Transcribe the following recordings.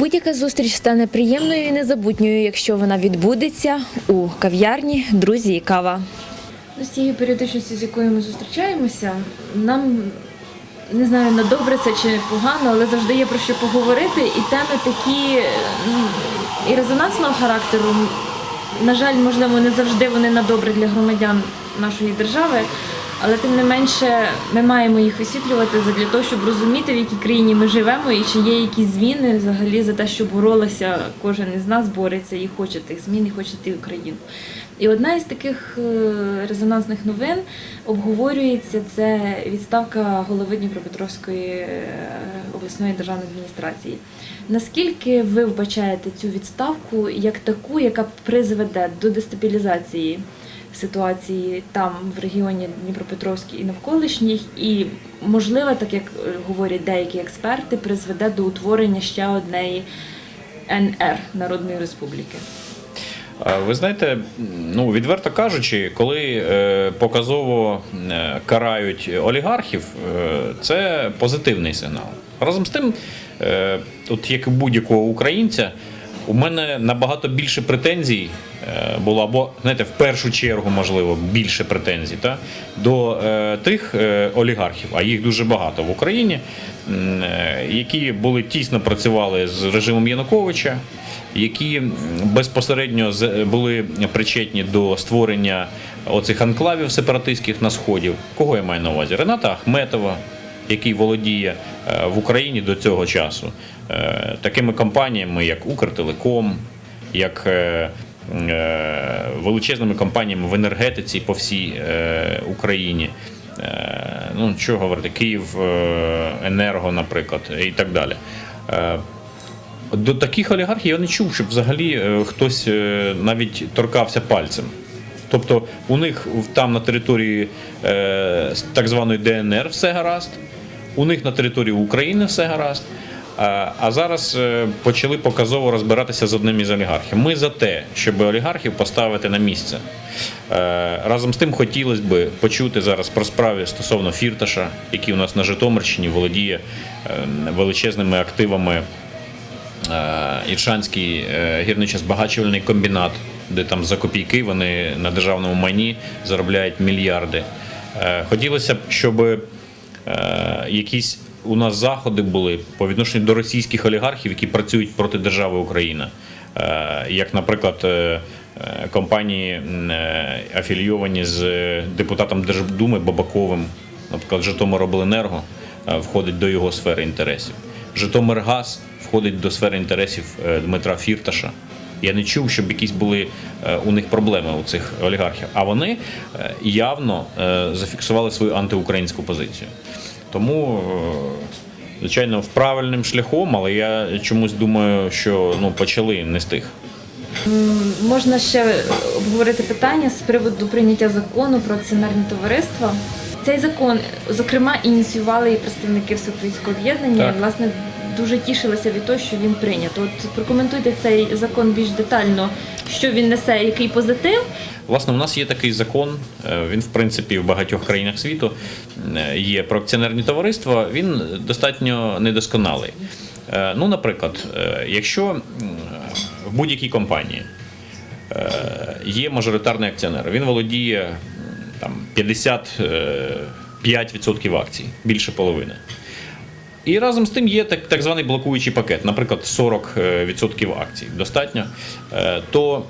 Будь-яка зустріч стане приємною і незабутньою, якщо вона відбудеться у кав'ярні Друзі і кава. З цією періодичністю, з якою ми зустрічаємося, нам не знаю, на добре це чи погано, але завжди є про що поговорити. І теми такі і резонансного характеру. На жаль, можливо, не завжди вони на добре для громадян нашої держави. Але тим не менше ми маємо їх висвітлювати для того, щоб розуміти, в якій країні ми живемо, і чи є якісь зміни взагалі за те, щоб боролася кожен із нас бореться і хоче тих змін, і хоче йти Україну. І одна із таких е, резонансних новин обговорюється це відставка голови Дніпропетровської е, обласної державної адміністрації. Наскільки ви вбачаєте цю відставку як таку, яка призведе до дестабілізації ситуації там в регіоні Дніпропетровській і навколишніх, і можливо, так як е, говорять деякі експерти, призведе до утворення ще однієї НР Народної Республіки? Ви знаєте, ну відверто кажучи, коли е, показово е, карають олігархів, е, це позитивний сигнал. Разом з тим, е, от як і будь-якого українця, у мене набагато більше претензій е, було, або знаєте, в першу чергу, можливо, більше претензій та, до е, тих е, олігархів, а їх дуже багато в Україні, е, які були тісно працювали з режимом Януковича, які безпосередньо були причетні до створення оцих анклавів сепаратистських на сході. Кого я маю на увазі? Рената Ахметова, який володіє е, в Україні до цього часу е, такими компаніями, як Укртелеком, як е, величезними компаніями в енергетиці по всій Україні. Ну, що говорити, Київ Енерго, наприклад, і так далі. До таких олігархів я не чув, щоб взагалі хтось навіть торкався пальцем. Тобто у них там на території так званої ДНР все гаразд, у них на території України все гаразд. А, зараз е, почали показово розбиратися з одним із олігархів. Ми за те, щоб олігархів поставити на місце. Е, разом з тим хотілося б почути зараз про справи стосовно Фірташа, який у нас на Житомирщині володіє е, величезними активами Іршанський гірничо-збагачувальний комбінат, де там за копійки вони на державному майні заробляють мільярди. Хотілося б, щоб якісь у нас заходи були по відношенню до російських олігархів, які працюють проти держави Україна. Е, Як, наприклад, е, е, компанії е, афілійовані з е, депутатом Держдуми Бабаковим, наприклад, Житомиробленерго е, входить до його сфери інтересів. Житомиргаз входить до сфери інтересів е, Дмитра Фірташа. Я не чув, щоб якісь були е, у них проблеми у цих олігархів. А вони е, явно е, зафіксували свою антиукраїнську позицію. Тому, звичайно, в правильним шляхом, але я чомусь думаю, що ну, почали не з тих. Можна ще обговорити питання з приводу прийняття закону про акціонерні товариства. Цей закон, зокрема, ініціювали і представники всеукраїнського об'єднання. Власне, дуже тішилися від того, що він прийнято. От прокоментуйте цей закон більш детально, що він несе, який позитив. Власне, у нас є такий закон. е, Він, в принципі, в багатьох країнах світу е, є про акціонерні товариства. Він достатньо недосконалий. Е, Ну, наприклад, якщо в будь-якій компанії є мажоритарний акціонер, він володіє там 55% акцій, більше половини. І разом з тим є так, так званий блокуючий пакет, наприклад, 40% акцій достатньо, Е, то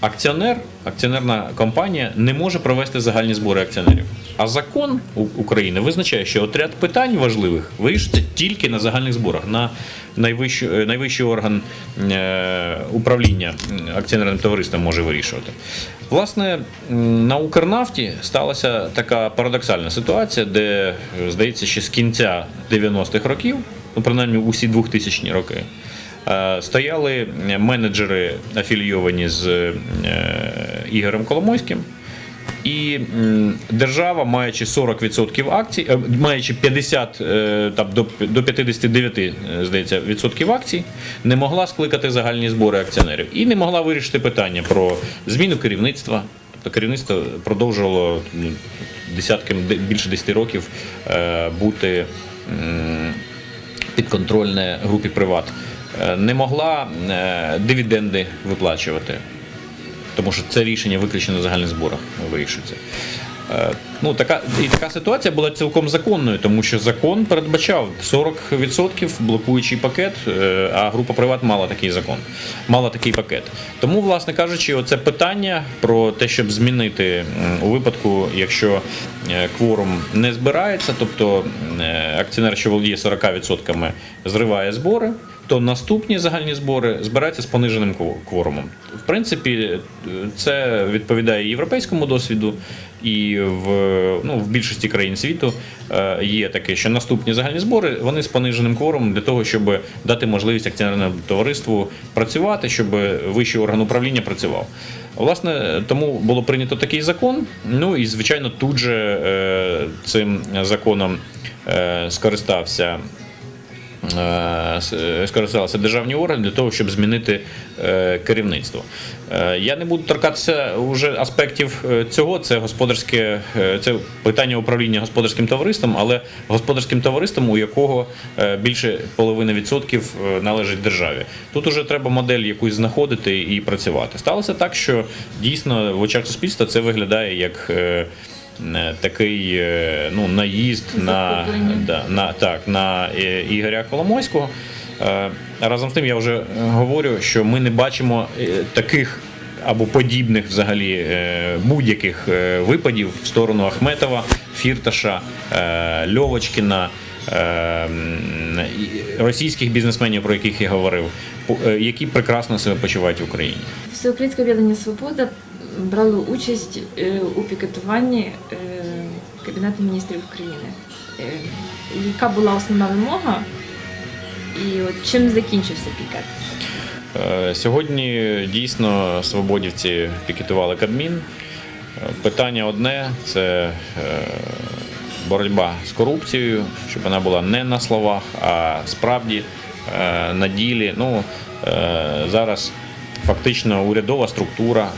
акціонер, акціонерна компанія не може провести загальні збори акціонерів. А закон України визначає, що от ряд питань важливих вирішується тільки на загальних зборах, на найвищий, е, найвищий орган е, управління акціонерним товариством може вирішувати. Власне, на Укрнафті сталася така парадоксальна ситуація, де, е, здається, ще з кінця 90-х років, ну принаймні усі 2000-ні роки, Стояли менеджери афілійовані з Ігорем Коломойським, і держава, маючи 40% акцій, е, маючи 50 е, там, до, до 59, е, здається, відсотків акцій, не могла скликати загальні збори акціонерів і не могла вирішити питання про зміну керівництва. Тобто керівництво продовжувало ну, десятки, більше 10 років бути підконтрольне групі приват. не могла дивіденди виплачувати тому що це рішення виключно на загальних зборах вирішується. Е, Ну, така, і така ситуація була цілком законною, тому що закон передбачав 40% блокуючий пакет, е, а група Приват мала такий закон, мала такий пакет. Тому, власне кажучи, оце питання про те, щоб змінити у випадку, якщо е, кворум не збирається, тобто акціонер, що володіє 40%, зриває збори, то наступні загальні збори збираються з пониженим кво- кворумом. В принципі, це відповідає європейському досвіду, і в, ну, в більшості країн світу е, є таке, що наступні загальні збори вони з пониженим кворумом для того, щоб дати можливість акціонерному товариству працювати, щоб вищий орган управління працював. Власне, тому було прийнято такий закон. Ну і звичайно, тут же е, цим законом е, скористався е, е, скористалися державні органи для того, щоб змінити е, керівництво. Е, Я не буду торкатися уже аспектів е, цього. Це господарське е, це питання управління господарським товариством, але господарським товариством, у якого е, більше половини відсотків е, належить державі. Тут уже треба модель якусь знаходити і працювати. Сталося так, що дійсно в очах суспільства це виглядає як. Е, Такий е, ну, наїзд на, да, на, так, на е, Ігоря Коломойського. Разом з тим я вже говорю, що ми не бачимо таких або подібних взагалі будь-яких випадів в сторону Ахметова, Фірташа, Льовочкіна. Російських бізнесменів, про яких я говорив, які прекрасно себе почувають в Україні. Всеукраїнське об'єднання Свобода брало участь е, у пікетуванні е, Кабінету міністрів України. Е, Яка була основна вимога? І от чим закінчився пікет? Сьогодні дійсно свободівці пікетували Кабмін. Питання одне це боротьба з корупцією, щоб вона була не на словах, а справді на ділі. Ну, зараз фактично урядова структура,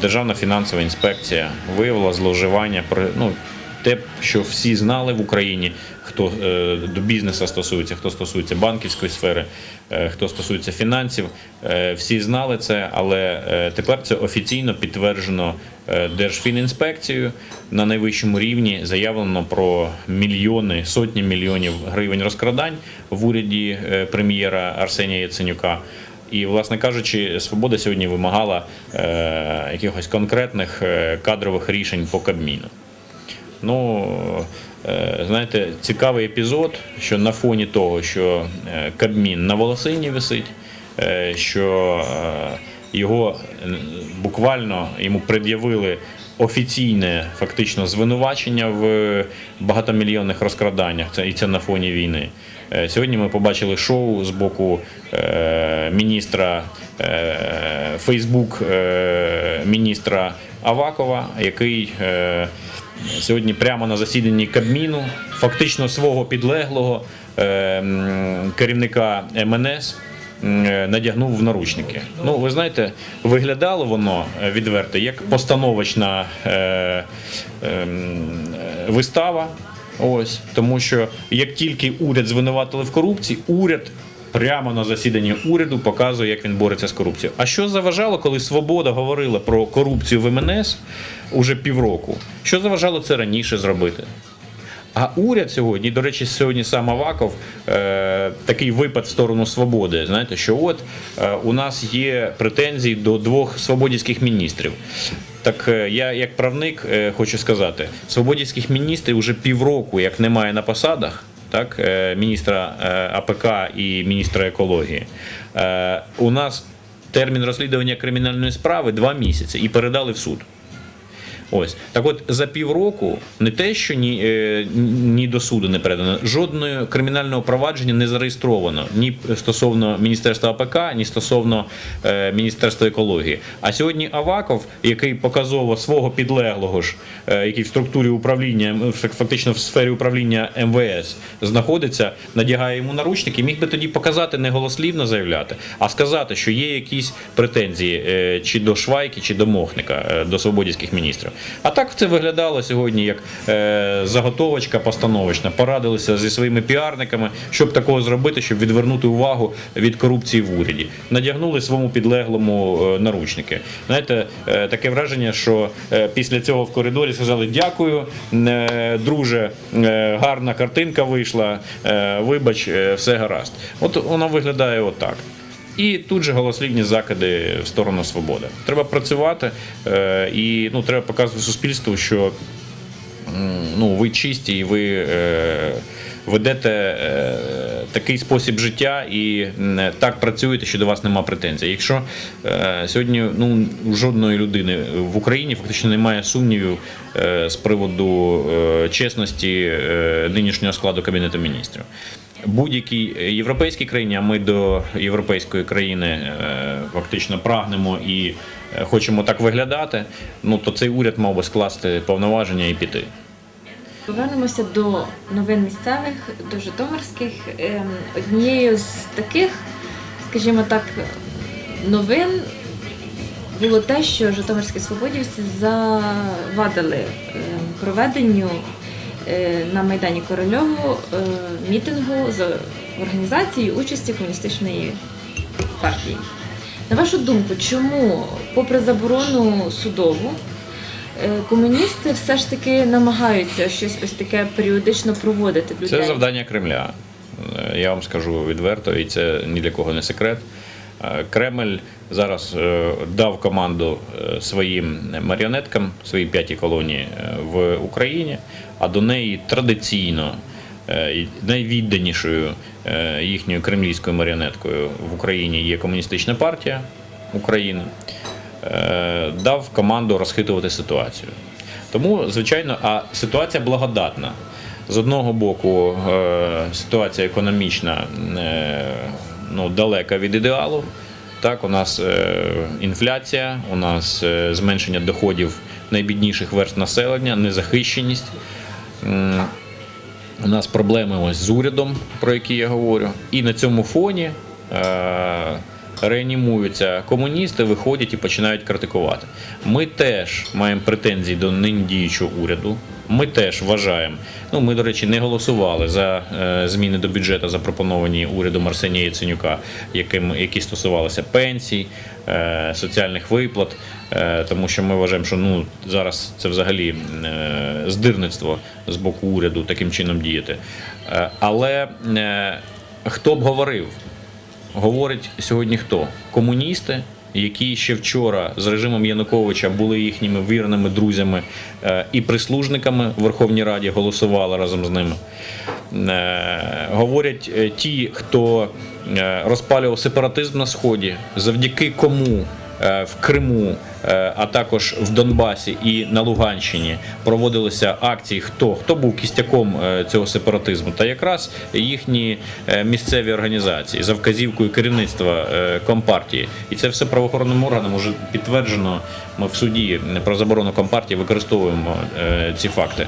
Державна фінансова інспекція виявила зловживання ну, те, що всі знали в Україні, хто е, до бізнесу стосується, хто стосується банківської сфери, е, хто стосується фінансів, е, всі знали це, але е, тепер це офіційно підтверджено е, Держфінінспекцією на найвищому рівні. Заявлено про мільйони, сотні мільйонів гривень розкрадань в уряді е, прем'єра Арсенія Яценюка. І, власне кажучи, свобода сьогодні вимагала е, якихось конкретних е, кадрових рішень по Кабміну. Ну, е, знаєте, цікавий епізод, що на фоні того, що е, Кабмін на волосині висить, е, що е, його буквально йому пред'явили офіційне фактично звинувачення в багатомільйонних розкраданнях. Це і це на фоні війни. Е, Сьогодні ми побачили шоу з боку е, міністра е, Фейсбук міністра Авакова, який сьогодні прямо на засіданні Кабміну, фактично свого підлеглого керівника МНС. Надягнув в наручники. Ну, ви знаєте, виглядало воно відверто як постановочна е, е, вистава. Ось тому, що як тільки уряд звинуватили в корупції, уряд прямо на засіданні уряду показує, як він бореться з корупцією. А що заважало, коли Свобода говорила про корупцію в МНС уже півроку? Що заважало це раніше зробити? А уряд сьогодні, до речі, сьогодні сам Аваков е, такий випад в сторону свободи. Знаєте, що от е, у нас є претензії до двох свободівських міністрів. Так е, я, як правник, е, хочу сказати, свободівських міністрів вже півроку, як немає на посадах. Так, е, міністра АПК і міністра екології. У нас термін розслідування кримінальної справи два місяці і передали в суд. Ось так, от за півроку не те, що ні, е, ні до суду не передано, жодного кримінального провадження не зареєстровано ні стосовно міністерства АПК, ні стосовно е, міністерства екології. А сьогодні Аваков, який показово свого підлеглого ж, е, який в структурі управління, фактично в сфері управління МВС знаходиться, надягає йому наручники, міг би тоді показати не голослівно заявляти, а сказати, що є якісь претензії е, чи до Швайки, чи до Мохника, е, до свободівських міністрів. А так це виглядало сьогодні як е, заготовочка постановочна. Порадилися зі своїми піарниками, щоб такого зробити, щоб відвернути увагу від корупції в уряді. Надягнули своєму підлеглому е, наручники. Знаєте, е, таке враження, що е, після цього в коридорі сказали дякую, е, друже, е, гарна картинка вийшла. е, Вибач, е, все гаразд. От воно виглядає отак. І тут же голослівні закиди в сторону свободи. Треба працювати е, і ну, треба показувати суспільству, що ну, ви чисті і ви е, ведете е, такий спосіб життя і так працюєте, що до вас нема претензій. Якщо е, сьогодні ну, жодної людини в Україні фактично немає сумнівів е, з приводу чесності нинішнього складу Кабінету міністрів. Будь-якій європейській країні, а ми до європейської країни фактично прагнемо і хочемо так виглядати, ну то цей уряд мав би скласти повноваження і піти. Повернемося до новин місцевих, до Житомирських. Ем, Однією з таких, скажімо так, новин було те, що Житомирські свободівці завадили ем, проведенню е, на Майдані Корольову е, мітингу з організацією участі комуністичної партії. На вашу думку, чому, попри заборону судову, комуністи все ж таки намагаються щось ось таке періодично проводити людей? Це завдання Кремля. Е, Я вам скажу відверто, і це ні для кого не секрет. Е, Кремль зараз е, дав команду е, своїм маріонеткам, своїй п'ятій колонії е, в Україні, а до неї традиційно е, найвідданішою е, їхньою кремлівською маріонеткою в Україні є комуністична партія України. Е, Дав команду розхитувати ситуацію. Тому, звичайно, а ситуація благодатна. З одного боку, е, ситуація економічна е, ну, далека від ідеалу. Так, у нас інфляція, у нас зменшення доходів найбідніших верст населення, незахищеність. У нас проблеми ось з урядом, про які я говорю. І на цьому фоні реанімуються комуністи, виходять і починають критикувати. Ми теж маємо претензії до нині діючого уряду. Ми теж вважаємо. Ну, ми, до речі, не голосували за е, зміни до бюджету, запропоновані урядом Арсенія Яценюка, яким, які стосувалися пенсій, е, соціальних виплат, е, тому що ми вважаємо, що ну, зараз це взагалі здирництво з боку уряду таким чином діяти. Але хто б говорив? Говорить сьогодні хто? Комуністи, які ще вчора з режимом Януковича були їхніми вірними друзями е, і прислужниками в Верховній Раді, голосували разом з ними. Е, Говорять е, ті, хто розпалював сепаратизм на Сході, завдяки кому в Криму, а також в Донбасі і на Луганщині проводилися акції. Хто хто був кістяком е, цього сепаратизму? Та якраз їхні е, місцеві організації за вказівкою керівництва е, компартії, і це все правоохоронним органам уже підтверджено. Ми в суді про заборону компартії використовуємо е, ці факти.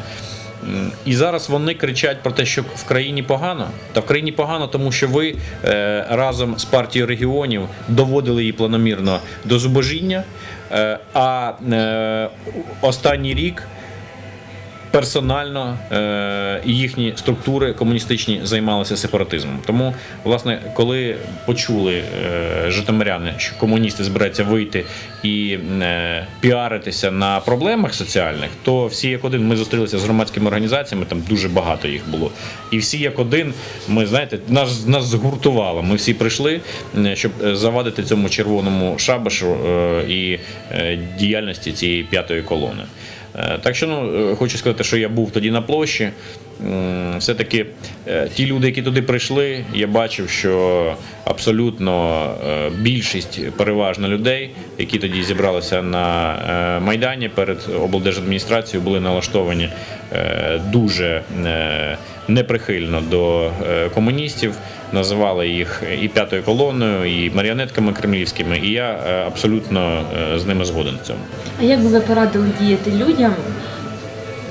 І зараз вони кричать про те, що в країні погано. Та в країні погано, тому що ви е, разом з партією регіонів доводили її планомірно до зубожіння. Е, а е, останній рік персонально е, їхні структури комуністичні займалися сепаратизмом. Тому, власне, коли почули е, житомиряни, що комуністи збираються вийти і е, піаритися на проблемах соціальних, то всі як один ми зустрілися з громадськими організаціями, там дуже багато їх було. І всі як один, ми знаєте, нас, нас згуртувало. Ми всі прийшли, щоб завадити цьому червоному шабашу і діяльності цієї п'ятої колони. Е, Так що ну, е, хочу сказати, що я був тоді на площі. Все-таки е, ті люди, які туди прийшли, я бачив, що абсолютно е, більшість переважно людей, які тоді зібралися на е, Майдані перед облдержадміністрацією, були налаштовані дуже неприхильно до комуністів, називали їх і п'ятою колоною, і маріонетками кремлівськими. І я абсолютно з ними згоден в цьому. А як би ви порадили діяти людям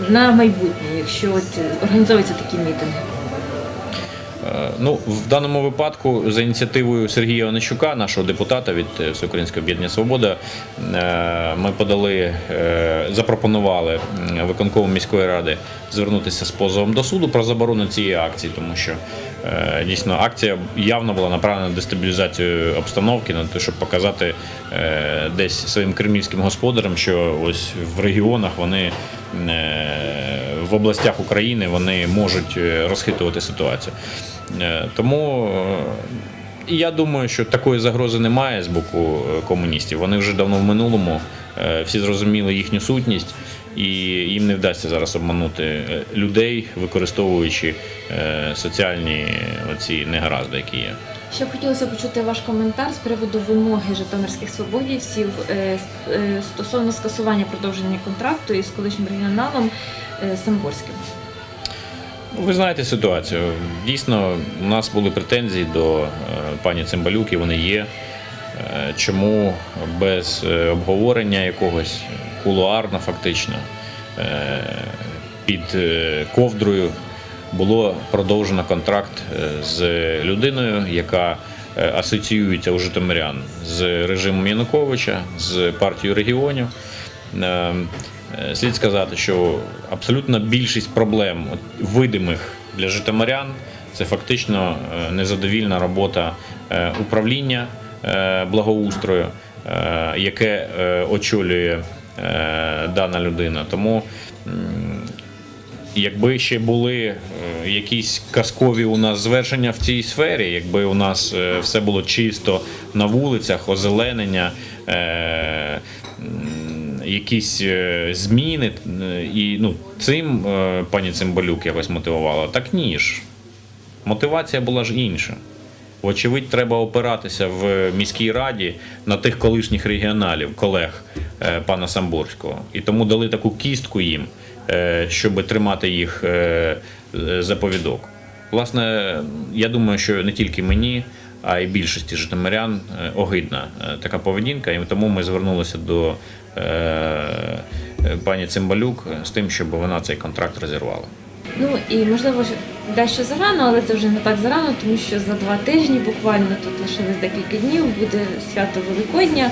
на майбутнє, якщо от організовуються такі мітинги? Е, Ну, в даному випадку, за ініціативою Сергія Онищука, нашого депутата від е, Всеукраїнського об'єднання Свобода, е, ми подали, запропонували м, виконкому міської ради звернутися з позовом до суду про заборону цієї акції, тому що дійсно акція явно була направлена на дестабілізацію обстановки, на те, щоб показати десь своїм кремлівським господарям, що ось в регіонах вони в областях України вони можуть е, розхитувати ситуацію. Е, Тому е, я думаю, що такої загрози немає з боку комуністів. Вони вже давно в минулому, всі зрозуміли їхню сутність, і їм не вдасться зараз обманути людей, використовуючи соціальні оці негаразди, які є. Ще б хотілося почути ваш коментар з приводу вимоги житомирських свободівців стосовно скасування продовження контракту із колишнім регіоналом Самборським. Ну, Ви знаєте ситуацію. Дійсно, у нас були претензії до е, пані Цимбалюк, і вони є. Е, Чому без е, обговорення якогось кулуарно, фактично, е, під е, ковдрою було продовжено контракт е, з людиною, яка е, асоціюється у Житомирян з режимом Януковича, з партією регіонів. Е, Слід сказати, що абсолютна більшість проблем видимих для житомирян це фактично е, незадовільна робота е, управління благоустрою, яке очолює дана людина. Тому Якби ще були якісь казкові у нас звершення в цій сфері, якби у нас все було чисто на вулицях, озеленення, якісь е, зміни, е, і ну, цим е, пані Цимбалюк якось мотивувала, так ні ж. Мотивація була ж інша. Вочевидь, треба опиратися в міській раді на тих колишніх регіоналів, колег пана Самборського. І тому дали таку кістку їм, щоб тримати їх е, е, за повідок. Власне, я думаю, що не тільки мені, а й більшості житомирян огидна така поведінка, і тому ми звернулися до пані Цимбалюк з тим, щоб вона цей контракт розірвала. Ну і можливо дещо зарано, але це вже не так зарано, тому що за два тижні буквально тут лишилось декілька днів, буде свято Великодня.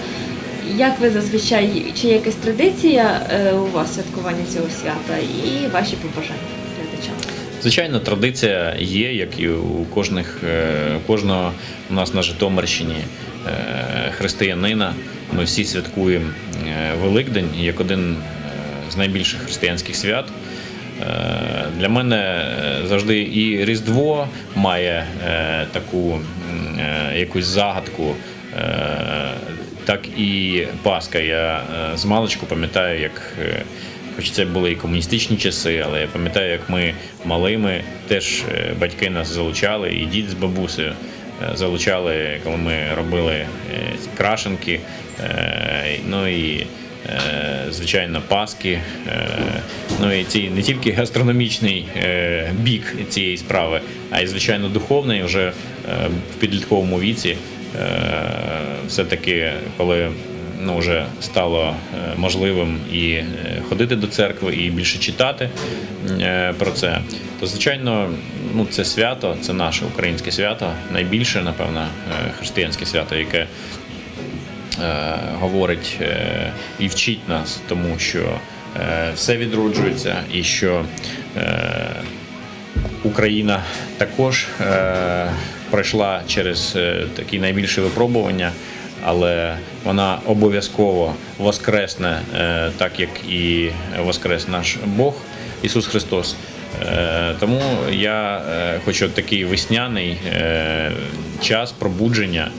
Як ви зазвичай, чи є якась традиція е, у вас святкування цього свята і ваші побажання глядачам? Звичайно, традиція є, як і у кожних, е, кожного у нас на Житомирщині е, християнина. Ми всі святкуємо е, Великдень як один е, з найбільших християнських свят. Е, Для мене завжди і Різдво має таку якусь загадку, так і Пасха. Я з маличку пам'ятаю, як Хоч це були і комуністичні часи, але я пам'ятаю, як ми малими теж батьки нас залучали, і дід з бабусею залучали, коли ми робили е, крашенки. е, Ну і е, звичайно паски. е, Ну і ці не тільки гастрономічний е, бік цієї справи, а й звичайно духовний вже е, в підлітковому віці. е, Все-таки, коли ну, вже стало е, можливим і е, ходити до церкви, і більше читати е, про це. То, звичайно, ну, це свято, це наше українське свято, найбільше, напевно, християнське свято, яке говорить і вчить нас, тому що все відроджується, і що Україна також пройшла через такі найбільші випробування, але вона обов'язково воскресне, е, так як і воскрес наш Бог Ісус Христос. Е, Тому я е, хочу такий весняний час пробудження.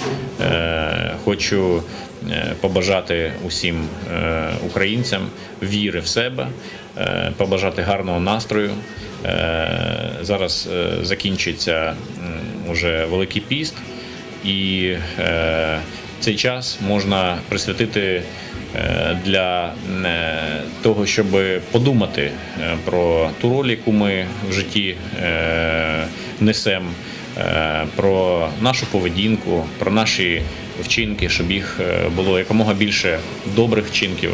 Хочу побажати усім українцям віри в себе, побажати гарного настрою. Зараз закінчиться уже Великий піст, і цей час можна присвятити е, для е, того, щоб подумати е, про ту роль, яку ми в житті несемо, про нашу поведінку, про наші вчинки, щоб їх було якомога більше добрих вчинків.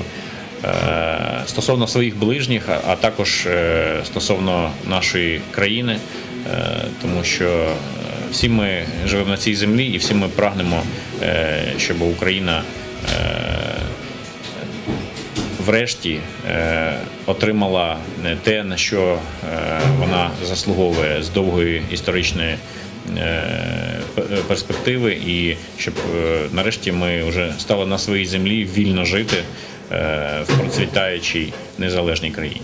Стосовно своїх ближніх, а- також стосовно нашої країни, Тому що всі ми живемо на цій землі і всі ми прагнемо, е, щоб Україна е, врешті е, отримала те, на що вона заслуговує з довгої історичної перспективи, і щоб нарешті ми вже стали на своїй землі вільно жити в процвітаючій незалежній країні.